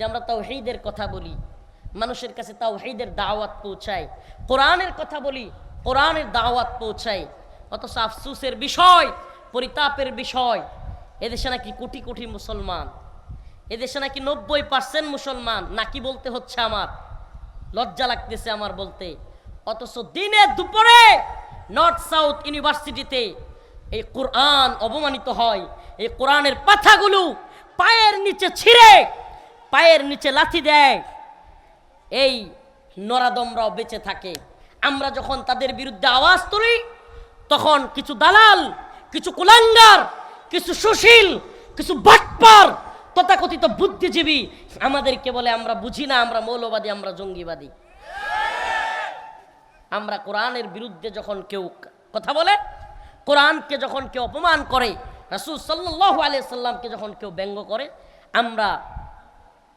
যে আমরা তাওহীদের কথা বলি, মানুষের কাছে তাওহীদের দাওয়াত পৌঁছাই কোরআনের কথা বলি, কোরআনের দাওয়াত পৌঁছাই অথচ আফসুসের বিষয়, পরিতাপের বিষয়, এদেশে নাকি কোটি কোটি মুসলমান, এদেশে নাকি নব্বই পার্সেন্ট মুসলমান, নাকি বলতে হচ্ছে আমার, লজ্জা লাগতেছে আমার বলতে। অথচ দিনে দুপুরে নর্থ সাউথ ইউনিভার্সিটিতে এই কোরআন অপমানিত হয়, এই কোরআনের পাথাগুলো পায়ের নিচে ছিঁড়ে পায়ের নিচে লাথি দেয়। এই নরাদমরাও বেঁচে থাকে। আমরা যখন তাদের বিরুদ্ধে আওয়াজ তুলি, তখন কিছু দালাল, কিছু কুলাঙ্গার, কিছু সুশীল, কিছু বাটপার, তথাকথিত বুদ্ধিজীবী আমাদেরকে বলে, আমরা বুঝি না, আমরা মৌলবাদী, আমরা জঙ্গিবাদী। আমরা কোরআনের বিরুদ্ধে যখন কেউ কথা বলে, কোরআনকে যখন কেউ অপমান করে, রাসুল সাল্লাহ আলিয়া সাল্লামকে যখন কেউ ব্যঙ্গ করে, আমরা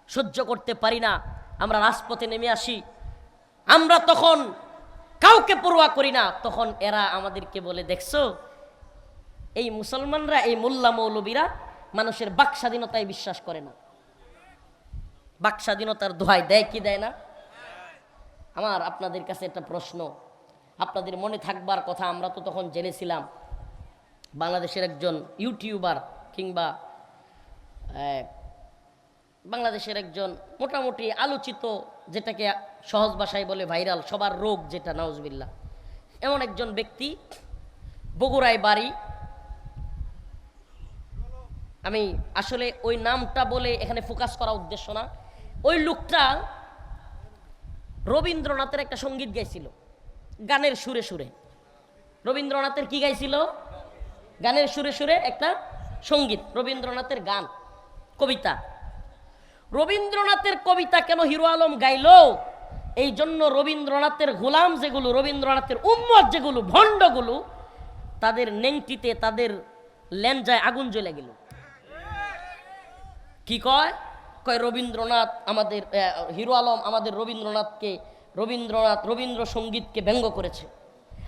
সহ্য করতে পারি না। আমরা রাজপথে নেমে আসি। আমরা তখন কাউকে পড়ুয়া করি না। তখন এরা আমাদেরকে বলে, দেখছ? এই মুসলমানরা, এই মোল্লা মৌলবীরা মানুষের বাক স্বাধীনতায় বিশ্বাস করে না। বাক স্বাধীনতার দোহাই দেয় কি দেয় না? আমার আপনাদের কাছে একটা প্রশ্ন। আপনাদের মনে থাকবার কথা, আমরা তো তখন জেনেছিলাম বাংলাদেশের একজন ইউটিউবার কিংবা বাংলাদেশের একজন মোটামুটি আলোচিত, যেটাকে সহজ ভাষায় বলে ভাইরাল, সবার রোগ যেটা নওয়াজবিল্লা এমন একজন ব্যক্তি, বগুড়ায় বাড়ি। আমি আসলে ওই নামটা বলে এখানে ফোকাস করা উদ্দেশ্য না। ওই লোকটা রবীন্দ্রনাথের একটা সংগীত গাইছিল, গানের সুরে সুরে। রবীন্দ্রনাথের কি গাইছিল? গানের সুরে সুরে একটা সংগীত, রবীন্দ্রনাথের গান, কবিতা। রবীন্দ্রনাথের কবিতা কেন হিরো আলম গাইল? এই জন্য রবীন্দ্রনাথের গোলাম যেগুলো, রবীন্দ্রনাথের উম্মত যেগুলো, ভণ্ডগুলো, তাদের নেংটিতে, তাদের ল্যাঞ্জায় আগুন জ্বলে গেল। কি কয়? কয়, রবীন্দ্রনাথ আমাদের হিরো আলম আমাদের রবীন্দ্রনাথকে, রবীন্দ্রনাথ রবীন্দ্রসঙ্গীতকে ব্যঙ্গ করেছে।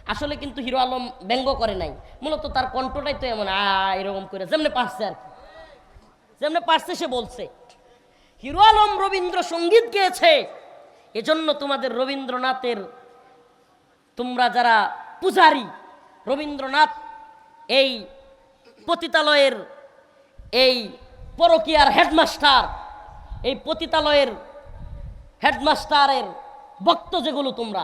আসলে কিন্তু হিরো আলম ব্যঙ্গ করে নাই। মূলত তার কণ্ঠটাই তো এমন, আ, এরকম করে, যেমনি পারছে আর কি। যেমনি পারছে সে বলছে। হিরো আলম রবীন্দ্র সংগীত গেয়েছে। এজন্য তোমাদের রবীন্দ্রনাথের তোমরা যারা পূজারি, রবীন্দ্রনাথ এই পতিতালয়ের এই পরকিয়ার হেডমাস্টার, এই পতিতালয়ের হেডমাস্টারের বক্ত যেগুলো তোমরা,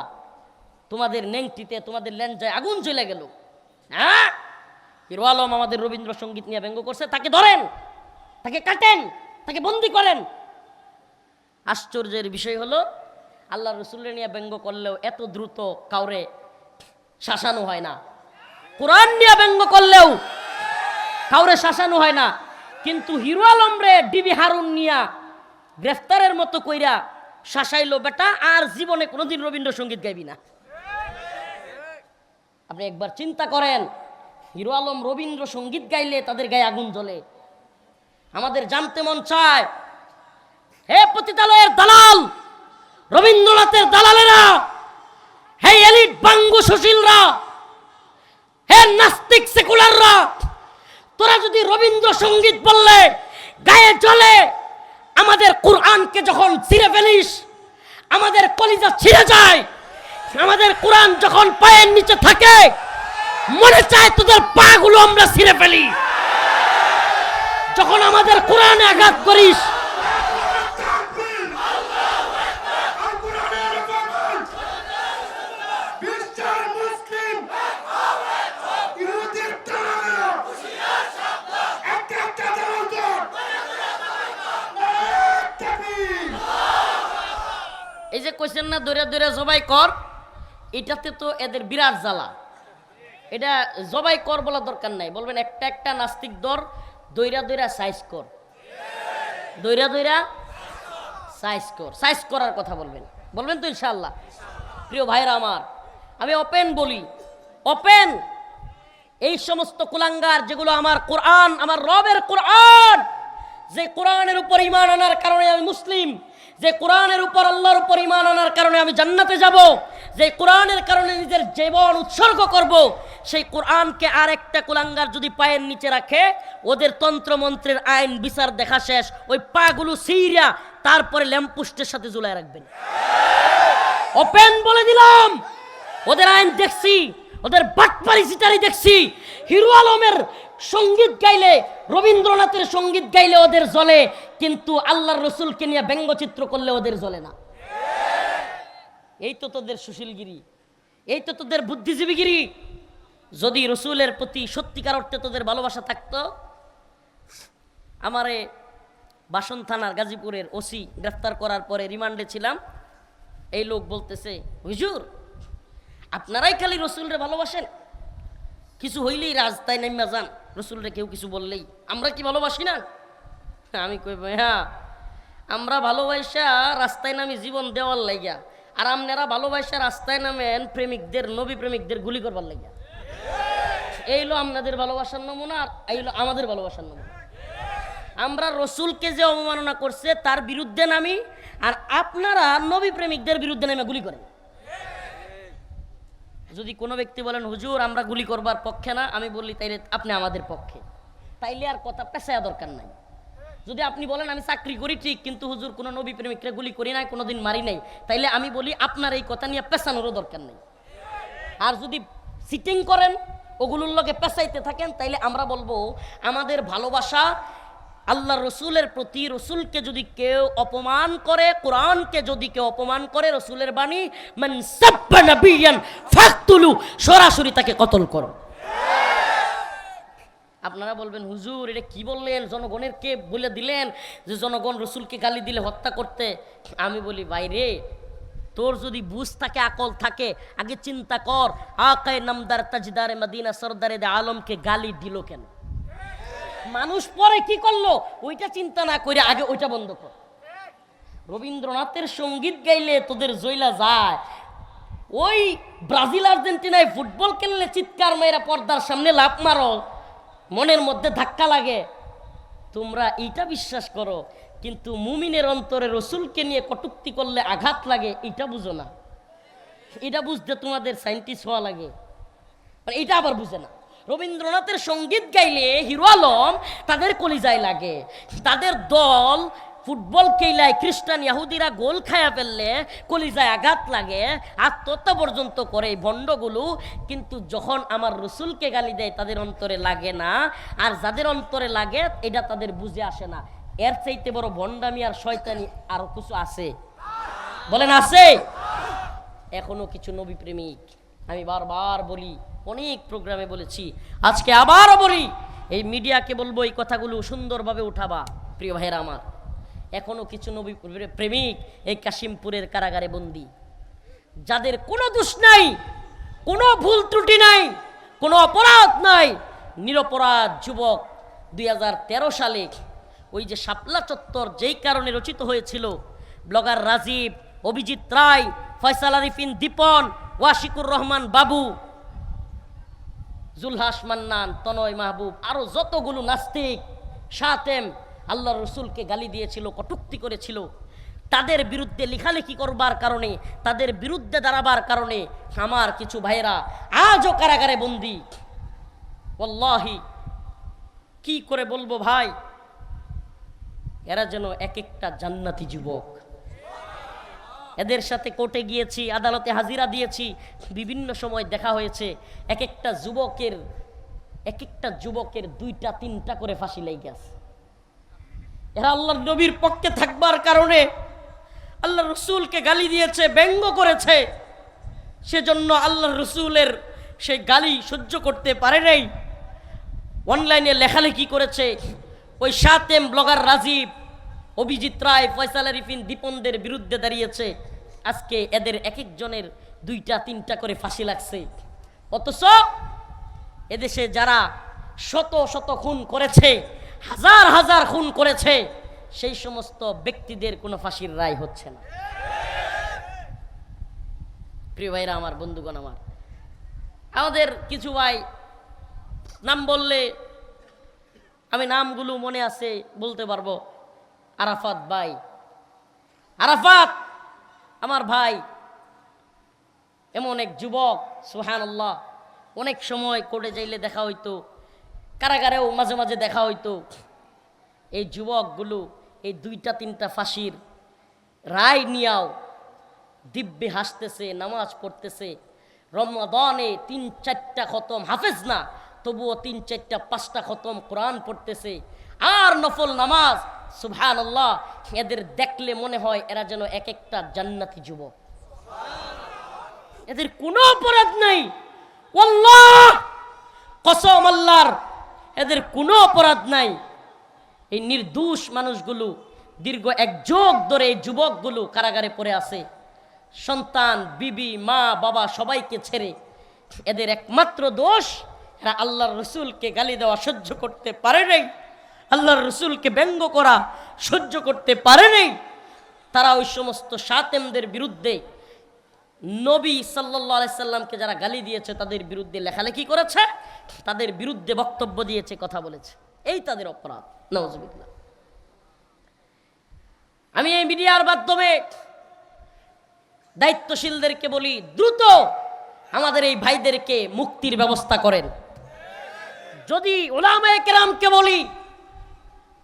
তোমাদের নেংটিতে, তোমাদের ল্যাঞ্জায় আগুন চলে গেল। হ্যাঁ? হিরো আলম আমাদের রবীন্দ্রসঙ্গীত নিয়ে ব্যঙ্গ করছে, তাকে ধরেন, তাকে কাটেন, তাকে বন্দি করেন। আশ্চর্যের বিষয় হলো, আল্লাহ রসুল্লে নিয়ে ব্যঙ্গ করলেও এত দ্রুত কাউরে শাসানো হয় না। কোরআন নিয়ে ব্যঙ্গ করলেও কাউরে শাসানো হয় না। কিন্তু হিরো আলম রে ডিবি হারুন নিয়া গ্রেফতারের মতো কইরা শাসাইলো, বেটা, আর জীবনে কোনোদিন রবীন্দ্রসঙ্গীত গাইবি না। আপনি একবার চিন্তা করেন, হিরো আলম রবীন্দ্রসঙ্গীত গাইলে তাদের গায়ে আগুন জ্বলে। আমাদের জানতে মন চায় হে পতিতালয়ের দালাল, রবীন্দ্রনাথের দালালেরা, হে এলিট বাঙ্গু সুশীলরা, হে নাস্তিক সেকুলাররা, তোরা যদি রবীন্দ্রসঙ্গীত বললে, গায়ে জ্বলে আমাদের কোরআনকে যখন ছিঁড়ে ফেলিস, আমাদের কলিজা ছিঁড়ে যায়, আমাদের কোরআন যখন পায়ের নিচে থাকে, মনে চায় তোদের পাগুলো আমরা ছিঁড়ে ফেলি। যখন আমাদের কোরআনে আঘাত করিস বিশ্বের মুসলিম ইহুদির টানানো একটা একটা দেওয়াল এই যে কইছেন না দৌড়ে দৌড়ে জবাই কর, এটাতে তো এদের বিরাট জ্বালা। এটা জবাই কর বলা দরকার নাই। বলবেন, একটা একটা নাস্তিক দর দৈরা দৈরা সাইজ কর। দৈরা দৈরা সাইজ কর। সাইজ করার কথা বলবেন। বলবেন তো ইনশাল্লাহ প্রিয় ভাইরা আমার, আমি ওপেন বলি। ওপেন এই সমস্ত কুলাঙ্গার যেগুলো আমার কোরআন, আমার রবের কোরআন যে কোরআনের উপর ইমান আনার কারণে আমি মুসলিম, যে কোরআনের উপর আল্লাহর উপর ইমান আনার কারণে আমি জান্নাতে যাব, যে কোরআনের কারণে নিজের জীবন উৎসর্গ করব, সেই কোরআনকে আর একটা কুলাঙ্গার যদি পায়ের নিচে রাখে, ওদের তন্ত্রমন্ত্রের আইন বিচার দেখা শেষ, ওই পাগুলো সিরিয়া তারপরে ল্যাম্পপোস্টের সাথে ঝুলায় রাখবেন। ওপেন বলে দিলাম, ওদের আইন দেখছি। ওদের বাটপারি সিটারি দেখছি। হিরো আলমের সংগীত গাইলে, রবীন্দ্রনাথের সংগীত গাইলে ওদের জ্বলে, কিন্তু আল্লাহর রসুলকে নিয়ে ব্যঙ্গচিত্র করলে ওদের জ্বলে না। এই তো তোদের সুশীলগিরি, এই তো তোদের বুদ্ধিজীবীগিরি। যদি রসুলের প্রতি সত্যিকার অর্থে তোদের ভালোবাসা থাকতো, আমারে বাসন থানার গাজীপুরের ওসি গ্রেফতার করার পরে রিমান্ডে ছিলাম। এই লোক বলতেছে, হুজুর আপনারাই খালি রসুলরে ভালোবাসেন। কিছু হইলেই রাস্তায় নেমে যান। রসুলরে কেউ কিছু বললেই, আমরা কি ভালোবাসি না? আমি কই হ্যাঁ আমরা ভালোবাসা রাস্তায় নামি জীবন দেওয়ার লাইগা। আর আপনারা ভালোবাসা রাস্তায় নামেন প্রেমিকদের, নবী প্রেমিকদের গুলি করবার লাগিয়া এই হলো আপনাদের ভালোবাসার নমুনা, আর এই হলো আমাদের ভালোবাসার নমুনা। আমরা রসুলকে যে অবমাননা করছে, তার বিরুদ্ধে নামি, আর আপনারা নবী প্রেমিকদের বিরুদ্ধে নামে গুলি করেন। যদি কোনো ব্যক্তি বলেন, হুজুর, আমরা গুলি করবার পক্ষে না, আমি বলি তাইলে আপনি আমাদের পক্ষে। তাইলে আর কথা পেশায়া দরকার নাই। যদি আপনি বলেন, আমি চাকরি করি ঠিক, কিন্তু হুজুর, কোনো নবী প্রেমিকরা গুলি করি নাই, কোনোদিন মারি নাই, তাইলে আমি বলি, আপনার এই কথা নিয়ে পেশানোরও দরকার নেই। আর যদি সিটিং করেন, ওগুলোর লগে পেঁচাইতে থাকেন, তাইলে আমরা বলব, আমাদের ভালোবাসা আল্লাহ রসুলের প্রতি রসুলকে যদি কেউ অপমান করে, কোরআনকে যদি কেউ অপমান করে, রসুলের বাণী সরাসরি তাকে কতল করো। আপনারা বলবেন, হুজুর, এটা কি বললেন? জনগণের কে বলে দিলেন যে জনগণ রসুলকে গালি দিলে হত্যা করতে? আমি বলি বাইরে তোর যদি বুঝ থাকে, আকল থাকে, আগে চিন্তা কর, আকায় নামদার তাজদারে, মদিনা সরদারে, আলমকে গালি দিল কেন? মানুষ পরে কি করল? ওইটা চিন্তা না করে আগে ওইটা বন্ধ কর। রবীন্দ্রনাথের সংগীত গাইলে তোদের জইলা যায়। ওই ব্রাজিল আর্জেন্টিনায় ফুটবল খেললে চিৎকার মেয়েরা পর্দার সামনে লাভ মারো, মনের মধ্যে ধাক্কা লাগে। তোমরা এইটা বিশ্বাস করো, কিন্তু মুমিনের অন্তরে রসুলকে নিয়ে কটুক্তি করলে আঘাত লাগে এটা বুঝো না। এটা বুঝতে তোমাদের সাইন্টিস্ট হওয়া লাগে। মানে এটা আবার বুঝে না। রবীন্দ্রনাথের সংগীত গাইলে হিরো আলম তাদের কলিজায় লাগে। তাদের দল ফুটবল কেইলায় খ্রিস্টান ইয়াহুদিরা গোল খায়া ফেললে কলিজায় আঘাত লাগে, আত্মহত্যা পর্যন্ত করে এই ভণ্ডগুলো। কিন্তু যখন আমার রসুলকে গালি দেয়, তাদের অন্তরে লাগে না। আর যাদের অন্তরে লাগে, এটা তাদের বুঝে আসে না। এর চাইতে বড় ভণ্ডামি আর শয়তানি আরও কিছু আছে। বলেন, আছে? এখনও কিছু নবী প্রেমিক আমি বারবার বলি অনেক প্রোগ্রামে বলেছি, আজকে আবারও বলি, এই মিডিয়াকে বলব এই কথাগুলো সুন্দরভাবে উঠাবা, প্রিয় ভাইয়েরা আমার। এখনও কিছু নবী প্রেমিক এই কাশিমপুরের কারাগারে বন্দি। যাদের কোনো দোষ নাই, কোনো ভুল ত্রুটি নাই, কোনো অপরাধ নাই, নিরপরাধ যুবক দুই হাজার তেরো সালে ওই যে শাপলা চত্বর যেই কারণে রচিত হয়েছিল, ব্লগার রাজীব, অভিজিৎ রায়, ফয়সাল আরিফিন, দীপন, ওয়াশিকুর রহমান বাবু জুলহাস মান্নান, তনয় মাহবুব, আরও যতগুলো নাস্তিক সাতেম আল্লাহ রসুলকে গালি দিয়েছিল, কটুক্তি করেছিল, তাদের বিরুদ্ধে লেখালেখি করবার কারণে, তাদের বিরুদ্ধে দাঁড়াবার কারণে আমার কিছু ভাইয়েরা আজও কারাগারে বন্দি। ওল্লাহি কি করে বলব ভাই? এরা যেন এক একটা জান্নাতি যুবক। এদের সাথে কোর্টে গিয়েছি, আদালতে হাজিরা দিয়েছি। বিভিন্ন সময় দেখা হয়েছে এক একটা যুবকের এক একটা যুবকের দুইটা, তিনটা করে ফাঁসি লেগে গেছে এরা আল্লাহ নবীর পক্ষে থাকবার কারণে আল্লাহ রসুলকে গালি দিয়েছে, ব্যঙ্গ করেছে। সেজন্য আল্লাহ রসুলের সেই গালি সহ্য করতে পারে নাই। অনলাইনে লেখালেখি করেছে। ওই সাতেম ব্লগার রাজীব অভিজিৎ রায় ফয়সাল আরিফিন দীপনদের বিরুদ্ধে দাঁড়িয়েছে। আজকে এদের এক একজনের দুইটা, তিনটা করে ফাঁসি লাগছে। অথচ এদেশে যারা শত শত খুন করেছে, হাজার হাজার খুন করেছে, সেই সমস্ত ব্যক্তিদের কোনো ফাঁসির রায় হচ্ছে না। প্রিয় ভাইরা আমার, বন্ধুগণ আমার, আমাদের কিছু ভাই নাম বললে আমি নামগুলো মনে আছে বলতে পারব। আরাফাত ভাই। আরাফাত, আমার ভাই। এমন এক যুবক সুহান আল্লাহ অনেক সময় কোর্টে যাইলে দেখা হইতো, কারাগারেও মাঝে মাঝে দেখা হইতো। এই যুবকগুলো, এই দুইটা তিনটা ফাঁসির রায় নিয়াও, দিব্যে হাসতেছে, নামাজ পড়তেছে। রমদনে তিন চারটা খতম, হাফেজ না, তবুও তিন চারটা, পাঁচটা খতম, কোরআন পড়তেছে। আর নফল নামাজ সুবহান আল্লাহ এদের দেখলে মনে হয় এরা যেন এক একটা জান্নাতি যুবক। এদের কোনো অপরাধ নাই। কসম আল্লাহর, এদের কোনো অপরাধ নাই। এই নির্দোষ মানুষগুলো, দীর্ঘ এক যোগ ধরে এই যুবকগুলো কারাগারে পড়ে আছে। সন্তান, বিবি, মা, বাবা সবাইকে ছেড়ে এদের একমাত্র দোষ, এরা আল্লাহর রসুলকে গালি দেওয়া সহ্য করতে পারে নাই। আল্লাহর রসুলকে ব্যঙ্গ করা, সহ্য করতে পারে নাই। তারা ওই সমস্ত সাতেমদের বিরুদ্ধে নবী সাল্লাহ আলাইসাল্লামকে যারা গালি দিয়েছে, তাদের বিরুদ্ধে লেখালেখি করেছে, তাদের বিরুদ্ধে বক্তব্য দিয়েছে, কথা বলেছে। এই তাদের অপরাধ। নওয়াজবিল্লা আমি এই মিডিয়ার মাধ্যমে দায়িত্বশীলদেরকে বলি, দ্রুত আমাদের এই ভাইদেরকে মুক্তির ব্যবস্থা করেন। যদি ওলামায়ে কেরামকে বলি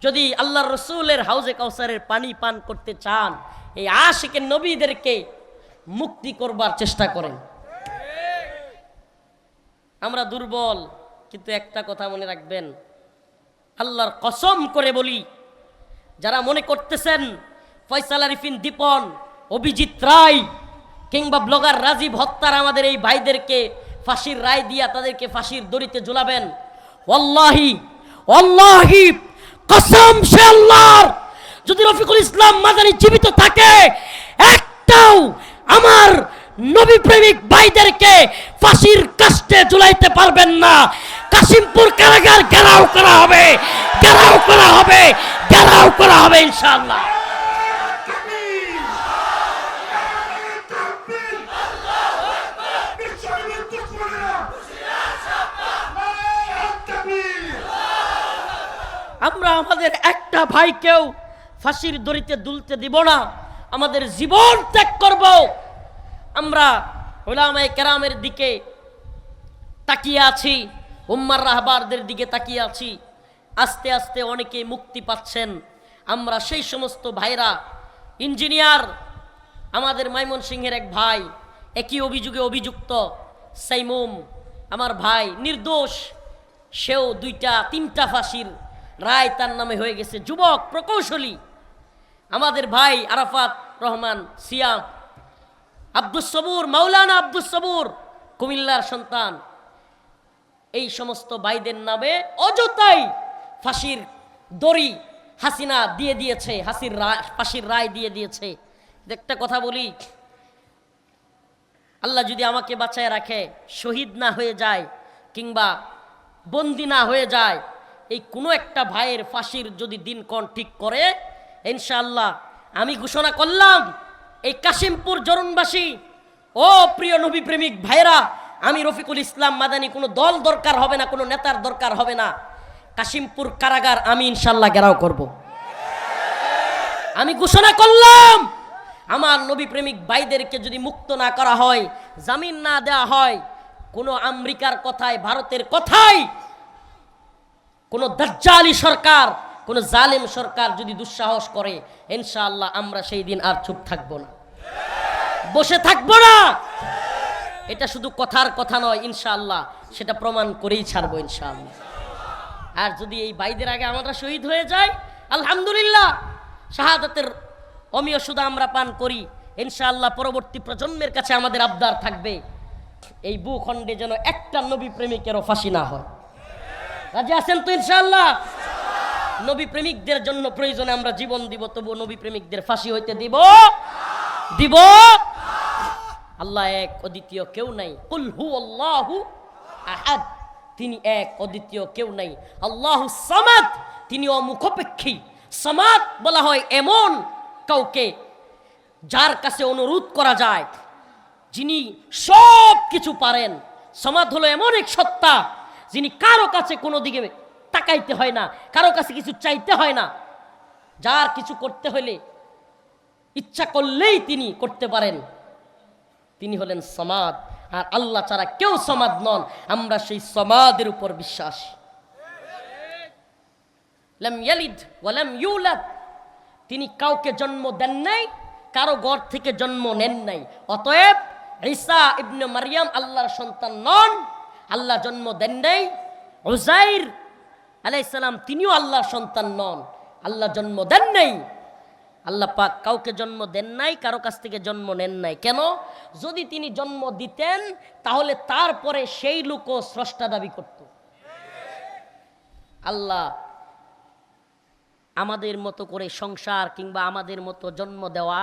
যদি আল্লাহ রসুলের হাউজে কাউসারের পানি পান করতে চান, এই আশিকের নবীদেরকে মুক্তি করবার চেষ্টা করেন। আমরা দুর্বল, কিন্তু একটা কথা মনে রাখবেন, আল্লাহর কসম করে বলি, যারা মনে করতেছেন ফয়সাল আরিফিন দীপন, অভিজিৎ রায়, কিংবা ব্লগার রাজীব হত্যার আমাদের এই ভাইদেরকে ফাঁসির রায় দিয়া তাদেরকে ফাঁসির দড়িতে ঝুলাবেন অল্লাহি ওয়াল্লাহি কসম সে আল্লাহর। যদি রফিকুল ইসলাম মাদানি জীবিত থাকে, একটাও আমার নবী প্রেমিক ভাইদেরকে ফাঁসির কাস্টে ঝুলাইতে পারবেন না। কাশিমপুর কারাগার ঘেরাও করা হবে, ঘেরাও করা হবে, ঘেরাও করা হবে ইনশাআল্লাহ। আমরা আমাদের একটা ভাইকেও ফাঁসির দড়িতে দুলতে দিব না। আমাদের জীবন ত্যাগ করব। আমরা ওলামায়ে কেরামের দিকে তাকিয়ে আছি, উম্মার রাহবারদের দিকে তাকিয়ে আছি। আস্তে আস্তে অনেকে মুক্তি পাচ্ছেন। আমরা সেই সমস্ত ভাইরা, ইঞ্জিনিয়ার, আমাদের মাইমন সিংহের এক ভাই, একই অভিযোগে অভিযুক্ত সাইমুম, আমার ভাই, নির্দোষ, সেও দুইটা, তিনটা ফাঁসির রায় তার নামে হয়ে গেছে যুবক প্রকৌশলী। আমাদের ভাই আরাফাত রহমান সিয়াম, আব্দুস সবুর, মাওলানা আব্দুস সবুর, কুমিল্লার সন্তান। এই সমস্ত ভাইদের নামে অযথাই ফাঁসির দড়ি হাসিনা দিয়ে দিয়েছে, হাসির রায় ফাঁসির রায় দিয়ে দিয়েছে। একটা কথা বলি, আল্লাহ যদি আমাকে বাঁচায় রাখে, শহীদ না হয়ে যায় কিংবা বন্দি না হয়ে যায় এই কোনো একটা ভাইয়ের ফাঁসির যদি দিনক্ষণ ঠিক করে, ইনশাআল্লাহ আমি ঘোষণা করলাম, এই কাশিমপুর জরুনবাসী, ও প্রিয় নবী প্রেমিক ভাইরা আমি রফিকুল ইসলাম মাদানি, কোনো দল দরকার হবে না, কোনো নেতার দরকার হবে না। কাশিমপুর কারাগার আমি ইনশাল্লাহ ঘেরাও করব। আমি ঘোষণা করলাম, আমার নবী প্রেমিক ভাইদেরকে যদি মুক্ত না করা হয়, জামিন না দেওয়া হয়, কোনো আমেরিকার কথায়, ভারতের কথায় কোনো দাজ্জালি সরকার, কোনো জালেম সরকার যদি দুঃসাহস করে, ইনশাআল্লাহ আমরা সেই দিন আর চুপ থাকব না। বসে থাকব না! এটা শুধু কথার কথা নয়, ইনশাআল্লাহ সেটা প্রমাণ করেই ছাড়বো, ইনশাআল্লাহ। আর যদি এই ভাইদের আগে আমরা শহীদ হয়ে যাই, আলহামদুলিল্লাহ, শাহাদাতের অমীয় সুদা আমরা পান করি, ইনশাআল্লাহ পরবর্তী প্রজন্মের কাছে আমাদের আবদার থাকবে, এই ভূখণ্ডে যেন একটা নবী প্রেমিকেরও ফাঁসি না হয়। রাজি আছেন তো ইনশাআল্লাহ? নবী প্রেমিকদের জন্য প্রয়োজনে আমরা জীবন দিব তবু নবী প্রেমিকদের ফাঁসি হইতে দিব। দিব? আল্লাহ এক অদ্বিতীয় কেউ নাই। কুল হু আল্লাহু আহাদ। তিনি এক অদ্বিতীয় কেউ নাই। আল্লাহু সামাদ। তিনি অমুখপেক্ষী। সামাদ বলা হয় এমন কাউকে যার কাছে অনুরোধ করা যায়, যিনি সব কিছু পারেন। সমাদ হলো এমন এক সত্তা যিনি কারও কাছে কোনো দিকে তাকাইতে হয় না, কারও কাছে কিছু চাইতে হয় না, যার কিছু করতে হলে ইচ্ছা করলেই তিনি করতে পারেন। তিনি হলেন সমাদ, আর আল্লাহ ছাড়া কেউ সমাদ নন, আমরা সেই সমাদের উপর বিশ্বাস। তিনি কাউকে জন্ম দেন নাই, কারও ঘর থেকে জন্ম নেন নাই। অতএব ঈসা ইবনে মারিয়াম আল্লাহর সন্তান নন আল্লাহ জন্ম দেন নাই। উজাইর আলাইসালাম তিনিও আল্লাহর সন্তান নন। আল্লাহ জন্ম দেন নাই। আল্লাহ পাক কাউকে জন্ম দেন নাই, কারও কাছ থেকে জন্ম নেন নাই। কেন? যদি তিনি জন্ম দিতেন, তাহলে তারপরে সেই লোকও স্রষ্টা দাবি করত। আল্লাহ আমাদের মতো করে সংসার কিংবা আমাদের মতো জন্ম দেওয়া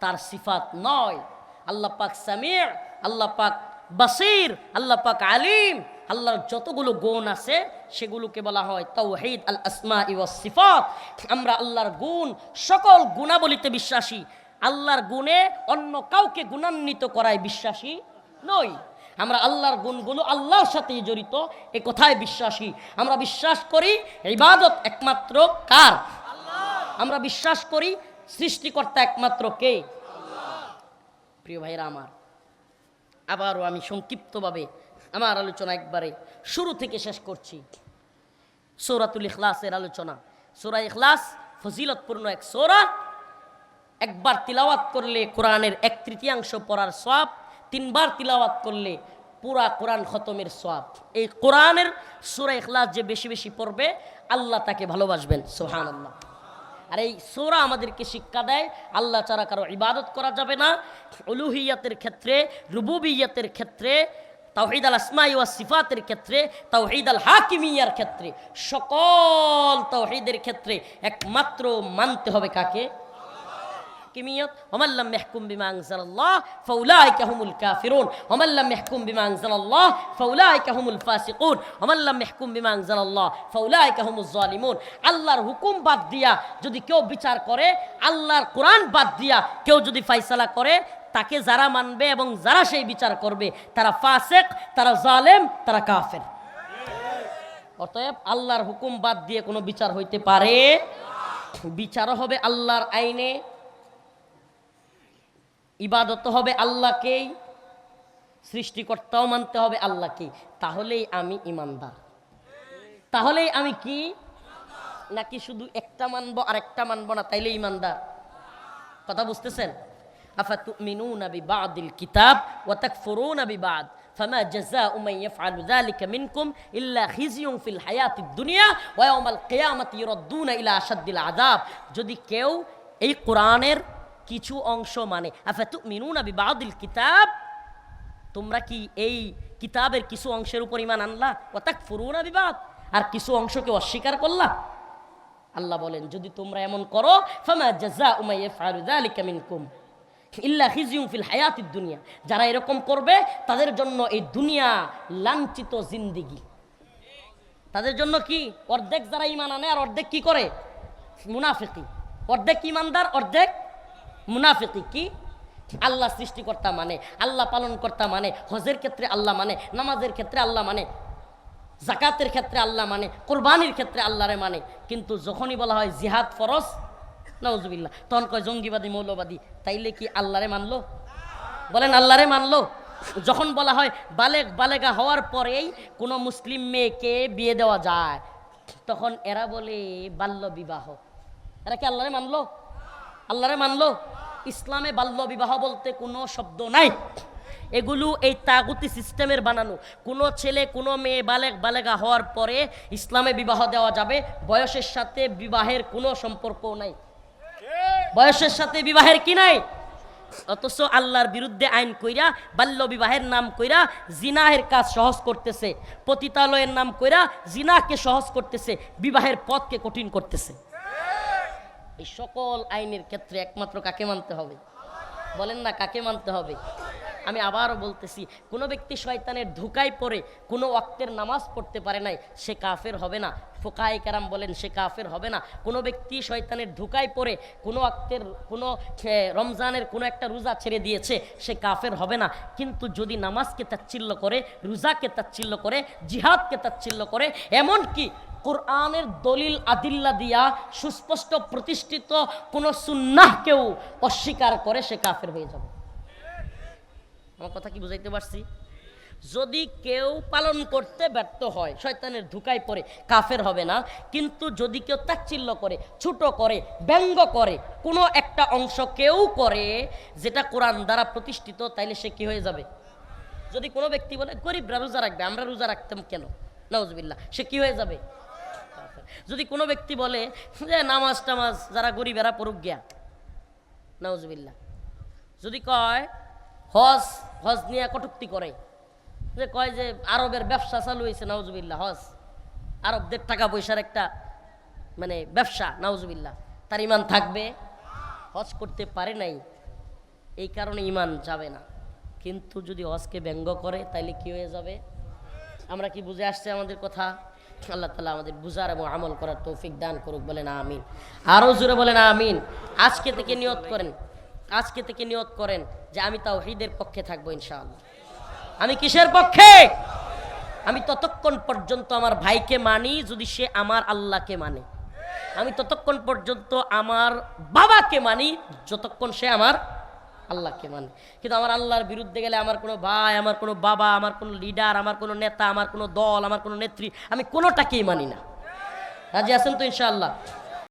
তার সিফাত নয়। আল্লাহ পাক সামির আল্লাহ পাক বাসির, আল্লাহ পাক আলিম, আল্লাহর যতগুলো গুণ আছে, সেগুলোকে বলা হয় তাওহীদ আল আসমা ইওয়াস সিফাত। আমরা আল্লাহর গুণ, সকল গুণাবলিতে বিশ্বাসী। আল্লাহর গুণে অন্য কাউকে গুণান্বিত করায় বিশ্বাসী নই। আমরা আল্লাহর গুণগুলো আল্লাহর সাথেই জড়িত, এ কথায় বিশ্বাসী। আমরা বিশ্বাস করি ইবাদত একমাত্র কার? আমরা বিশ্বাস করি সৃষ্টিকর্তা একমাত্র কে? প্রিয় ভাইরা আমার আবারও আমি সংক্ষিপ্তভাবে আমার আলোচনা একবারে শুরু থেকে শেষ করছি। সৌরাতুল ইখলাসের আলোচনা। সৌরা ইখলাস ফজিলতপূর্ণ এক সৌরা। একবার তিলাওয়াত করলে কোরআনের এক তৃতীয়াংশ পড়ার সব তিনবার তিলাওয়াত করলে পুরা কোরআন খতমের সব এই কোরআনের সুরা ইখলাস যে বেশি বেশি পড়বে, আল্লাহ তাকে ভালোবাসবেন সোহান আল্লাহ আর এই সোরা আমাদেরকে শিক্ষা দেয়, আল্লাহ ছাড়া কারও ইবাদত করা যাবে না। উলুহিয়াতের ক্ষেত্রে, রুবুবিয়াতের ক্ষেত্রে, তাওহিদ আল আসমাই ওয়া সিফাতের ক্ষেত্রে, তাওহিদ আল হাকিমিয়ার ক্ষেত্রে, সকল তাওহিদের ক্ষেত্রে একমাত্র মানতে হবে কাকে? কিমিয়ত হমাল্লাম মেহকুম বিমা আনজালাল্লাহ, ফাউলাইকা হুমুল কাফিরুন। হমাল্লাম মেহকুম বিমা আনজালাল্লাহ, ফাউলাইকা হুমুল ফাসিকুন। হমাল্লাম মেহকুম বিমা আনজালাল্লাহ, ফাউলাইকা হুমুজ জালিমুন। আল্লাহর হুকুম বাদ দিয়া যদি কেউ বিচার করে, আল্লাহর কোরআন বাদ দিয়া কেউ যদি ফাইসালা করে, তাকে যারা মানবে এবং যারা সেই বিচার করবে, তারা ফাসেক, তারা জালেম, তারা কাফের। অতএব আল্লাহর হুকুম বাদ দিয়ে কোনো বিচার হইতে পারে? বিচার হবে আল্লাহর আইনে ইবাদত হবে আল্লাহকেই সৃষ্টিকর্তাও মানতে হবে আল্লাহকেই তাহলেই আমি ইমানদার তাহলেই আমি কি নাকি শুধু একটা মানবো আর একটা মানবো না তাইলে ইমানদার কথা বুঝতেছেন أفتؤمنون ببعض الكتاب وتكفرون ببعض فما جزاء من يفعل ذلك منكم إلا خزي في الحياة الدنيا ويوم القيامة يردون إلى أشد العذاب যদি কেউ এই কোরআনের কিছু অংশ মানে কিতাব? তোমরা কি এই কিতাবের কিছু অংশের উপর ইমান আনলা? ওয়াতাক ফুরুনা বিবাদ। আর কিছু অংশকে অস্বীকার করলা? আল্লাহ বলেন, যদি তোমরা এমন করো, ফামা জাযা উমাই ইয়াফআলু যালিকা মিনকুম ইল্লা ফিল হায়াতিদ দুনিয়া। যারা এরকম করবে, তাদের জন্য এই দুনিয়া লাঞ্ছিত জিন্দিগি। তাদের জন্য কি? অর্ধেক যারা ইমান আনে, আর অর্ধেক কি করে? মুনাফিকি। অর্ধেক ইমানদার অর্ধেক মুনাফিকি? কি আল্লাহ সৃষ্টিকর্তা মানে আল্লাহ পালন কর্তা মানে হজের ক্ষেত্রে আল্লাহ মানে নামাজের ক্ষেত্রে আল্লাহ মানে জাকাতের ক্ষেত্রে আল্লাহ মানে কোরবানির ক্ষেত্রে আল্লাহরে মানে। কিন্তু যখনই বলা হয় জিহাদ ফরজ নওজুবিল্লাহ তখন কয় জঙ্গিবাদী, মৌলবাদী, তাইলে কি আল্লাহরে মানলো? বলেন আল্লাহরে মানলো। যখন বলা হয় বালেক বালেগা হওয়ার পরেই কোনো মুসলিম মেয়েকে বিয়ে দেওয়া যায়, তখন এরা বলে বাল্য বিবাহ। এরা কি আল্লাহরে মানলো? আল্লাহরে মানলো? ইসলামে বাল্য বিবাহ বলতে কোনো শব্দ নাই। এগুলো এই তাগুতি সিস্টেমের বানানো। কোনো ছেলে, কোনো মেয়ে, বালেক, বালেগা হওয়ার পরে ইসলামে বিবাহ দেওয়া যাবে। বয়সের সাথে বিবাহের কোনো সম্পর্ক নাই। বয়সের সাথে বিবাহের কি নাই? অথচ আল্লাহর বিরুদ্ধে আইন কইরা, বাল্য বিবাহের নাম কইরা জিনাহের কাজ সহজ করতেছে। পতিতালয়ের নাম কইরা জিনাকে সহজ করতেছে, বিবাহের পথকে কঠিন করতেছে। এই সকল আইনের ক্ষেত্রে একমাত্র কাকে মানতে হবে? বলেন না কাকে মানতে হবে? আমি আবারও বলতেছি, কোনো ব্যক্তি শয়তানের ধোকায় পড়ে, কোনো ওয়াক্তের নামাজ পড়তে পারে নাই, সে কাফের হবে না। ফোকায় কারাম বলেন, সে কাফের হবে না। কোনো ব্যক্তি শয়তানের ধোকায় পড়ে, কোনো ওয়াক্তের, কোনো রমজানের কোনো একটা রোজা ছেড়ে দিয়েছে, সে কাফের হবে না। কিন্তু যদি নামাজকে তাচ্ছিল্য করে, রোজাকে তাচ্ছিল্য করে, জিহাদকে তাচ্ছিল্য করে, এমনকি কোরআনের দলিল আদিল্লা দিয়া সুস্পষ্ট প্রতিষ্ঠিত কোনো সুন্নাহকেও অস্বীকার করে, সে কাফের হয়ে যাবে। আমার কথা কি বুঝাইতে পারছি? যদি কেউ পালন করতে ব্যর্থ হয়, শয়তানের ধুকায় পড়ে, কাফের হবে না, কিন্তু যদি কেউ তাচ্ছিল্য করে, ছোট করে, ব্যঙ্গ করে, কোনো একটা অংশ কেউ করে, যেটা কোরআন দ্বারা প্রতিষ্ঠিত, তাইলে সে কি হয়ে যাবে? যদি কোনো ব্যক্তি বলে, গরিবরা রোজা রাখবে, আমরা রোজা রাখতাম কেন? নজবিল্লা সে কি হয়ে যাবে? যদি কোনো ব্যক্তি বলে, যে নামাজ টামাজ যারা গরিবেরা পড়ুক গিয়া। নজবিল্লা যদি কয়, হজ হজ নিয়ে কটুক্তি করে। যে কয় যে আরবের ব্যবসা চালু হয়েছে নাউজুবিল্লা হজ। আরবদের টাকা পয়সার একটা মানে ব্যবসা নাউজুবিল্লা তার ইমান থাকবে। হজ করতে পারে নাই, এই কারণে ইমান যাবে না। কিন্তু যদি হজকে ব্যঙ্গ করে, তাইলে কি হয়ে যাবে? আমরা কি বুঝে আসছে আমাদের কথা? আল্লাহ তালা আমাদের বুঝার এবং আমল করার তৌফিক দান করুক, বলেন আমিন। আরও জোরে বলেন আমিন। আজকে থেকে নিয়ত করেন। আজকে থেকে নিয়ত করেন যে আমি তাও হৃদের পক্ষে থাকব ইনশাআল্লাহ। আমি কিসের পক্ষে? আমি ততক্ষণ পর্যন্ত আমার ভাইকে মানি যদি সে আমার আল্লাহকে মানে। আমি ততক্ষণ পর্যন্ত আমার বাবাকে মানি যতক্ষণ সে আমার আল্লাহকে মানে। কিন্তু আমার আল্লাহর বিরুদ্ধে গেলে আমার কোনো ভাই, আমার কোনো বাবা, আমার কোনো লিডার, আমার কোনো নেতা, আমার কোনো দল, আমার কোনো নেত্রী, আমি কোনোটাকেই মানি না। রাজি আছেন তো ইনশাআল্লাহ?